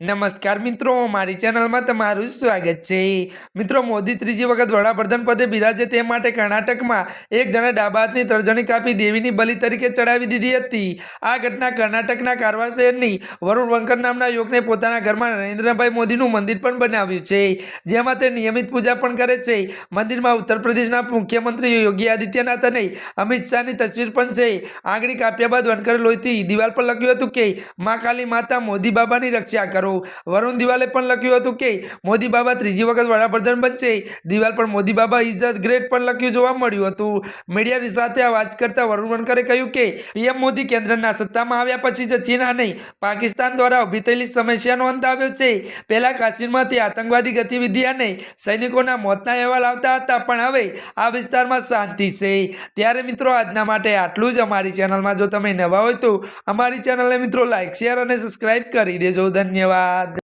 નમસ્કાર મિત્રો, મારી ચેનલમાં તમારું સ્વાગત છે. મિત્રો, મોદી ત્રીજી વખત વડાપ્રધાન પદે બિરાજે તે માટે કર્ણાટકમાં એક જણે ડાબા તર્જણી કાપી દેવીની બલિ તરીકે ચડાવી દીધી હતી. આ ઘટના કર્ણાટકના કારવાર શહેરની વરુણ વંકર નામના યુવકને પોતાના ઘરમાં નરેન્દ્રભાઈ મોદીનું મંદિર પણ બનાવ્યું છે, જેમાં તે નિયમિત પૂજા પણ કરે છે. મંદિરમાં ઉત્તર પ્રદેશના મુખ્યમંત્રી યોગી આદિત્યનાથ અને અમિત શાહની તસવીર પણ છે. આંગળી કાપ્યા બાદ વનકરે લોહીથી દિવાલ પર લખ્યું હતું કે, મા કાલી માતા મોદી બાબાની રક્ષા કરો. વરુણ દિવાલે પણ લખ્યું હતું કે, મોદી બાબા ત્રીજી વખત વડાપ્રધાન બનશે. દિવાલ પર મોદી બાબા ઇઝ ગ્રેટ પણ લખ્યું જોવા મળ્યું હતું. મીડિયા સાથે આ વાત કરતા વરુણ વનકરે કહ્યું કે, પીએમ મોદી કેન્દ્રના સત્તામાં આવ્યા પછી જ ચીન અને પાકિસ્તાન દ્વારા ઊભી થયેલી સમસ્યાનો અંત આવ્યો છે. પહેલા કાશ્મીરમાંથી આતંકવાદી ગતિવિધિ અને સૈનિકોના મોતના અહેવાલ આવતા હતા, પણ હવે આ વિસ્તારમાં શાંતિ છે. ત્યારે મિત્રો, આજના માટે આટલું જ અમારી ચેનલમાં. જો તમે નવા હોય તો અમારી ચેનલને મિત્રો, લાઈક, શેર અને સબસ્ક્રાઈબ કરી દેજો. ધન્યવાદ. quadra.